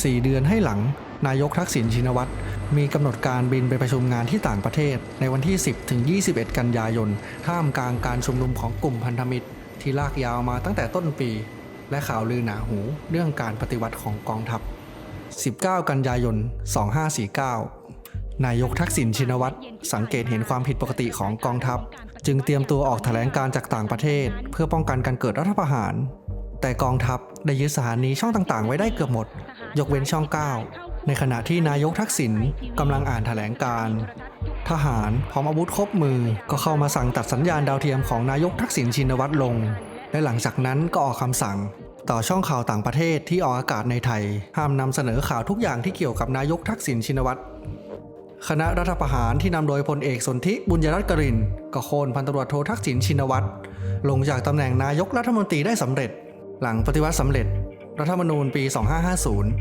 4 เดือนให้หลัง นายกทักษิณชินวัตรมีกำหนดการบินไปประชุมงานที่ต่างประเทศ ในวันที่ 10 ถึง 21 กันยายน ท่ามกลางการชุมนุมของกลุ่มพันธมิตร ที่ลากยาวมาตั้งแต่ต้นปี และข่าวลือหนาหูเรื่องการปฏิวัติของกองทัพ 19 กันยายน 2549 นายกทักษิณชินวัตรสังเกตเห็นความผิดปกติของกองทัพ จึงเตรียมตัวออกแถลงการจากต่างประเทศ เพื่อป้องกันการเกิดรัฐประหาร แต่กองทัพได้ยึดสถานีช่องต่างๆ ไว้ได้เกือบหมด ยกเว้นช่อง 9 ในขณะที่นายกทักษิณกำลังอ่านแถลงการ ทหารพร้อมอาวุธครบมือก็เข้ามาสั่งตัดสัญญาณดาวเทียมของนายกทักษิณชินวัตรลง และหลังจากนั้นก็ออกคำสั่ง ต่อช่องข่าวต่างประเทศที่ออกอากาศในไทย ห้ามนำเสนอข่าวทุกอย่างที่เกี่ยวกับนายกทักษิณชินวัตรคณะรัฐประหารที่นำโดยพลเอกสนธิบุญยรัตน์กรินก็โค่นพันตำรวจโททักษิณชินวัตรลงจากตำแหน่งนายกรัฐมนตรีได้สำเร็จ หลังปฏิวัติสำเร็จ รัฐธรรมนูญปี 2550